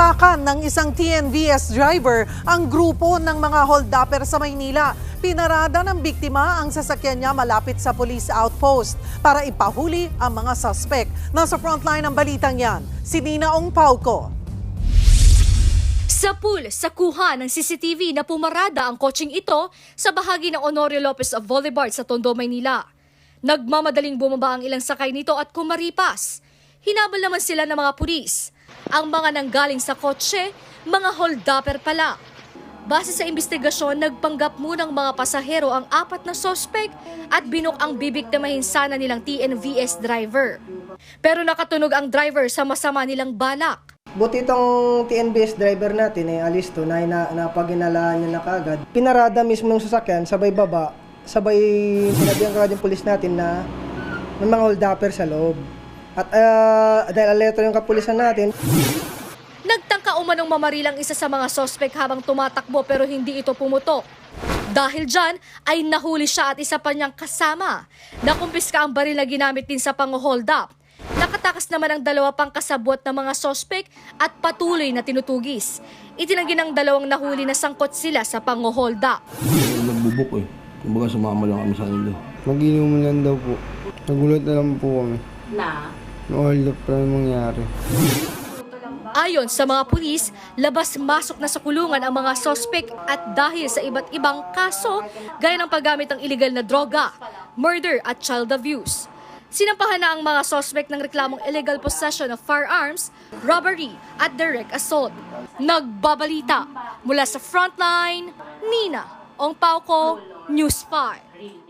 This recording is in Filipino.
Inatakan ng isang TNVS driver ang grupo ng mga holdupper sa Maynila. Pinarada ng biktima ang sasakyan niya malapit sa police outpost para ipahuli ang mga suspect. Nasa frontline ng balitang yan, si Nina Ong Pauco. Sa pool, sa kuha ng CCTV na pumarada ang kotseng ito sa bahagi ng Honorio Lopez of Boulevard sa Tondo, Maynila. Nagmamadaling bumaba ang ilang sakay nito at kumaripas. Hinabol naman sila ng mga pulis. Ang mga nanggaling sa kotse, mga holdupper pala. Base sa investigasyon, nagpanggap munang mga pasahero ang apat na sospek at binok ang bibiktimahin sana nilang TNVS driver. Pero nakatunog ang driver sa masama nilang balak. Buti itong TNBS driver natin eh, alis to, na, na napaginalaan niya na kagad. Pinarada mismo yung sasakyan, sabay baba, sabay sinabihan kagad yung pulis natin na may mga hold-upper sa loob. At ah, dahil alerto yung kapulisan natin, Nagtangka umanong mamarilang isa sa mga sospek habang tumatakbo pero hindi ito pumutok. Dahil dyan ay nahuli siya at isa pa niyang kasama. Nakumpiska ang baril na ginamit din sa pang-hold up. Nakatakas naman ang dalawa pang kasabwat ng mga sospek at patuloy na tinutugis. Itinanggi ng dalawang nahuli na sangkot sila sa pang-hold up. Nagbubok eh. Kumbaga sumama lang kami sa kanila. Mag-inuman lang daw po. Nagulat na lang po kami. Na Na-hold up pa yung mangyari. Ayon sa mga pulis, labas-masok na sa kulungan ang mga sospek at dahil sa iba't ibang kaso, gaya ng paggamit ng illegal na droga, murder at child abuse. Sinampahan na ang mga sospek ng reklamong illegal possession of firearms, robbery at direct assault. Nagbabalita mula sa Frontline, Nina Ong Pauko, News 5.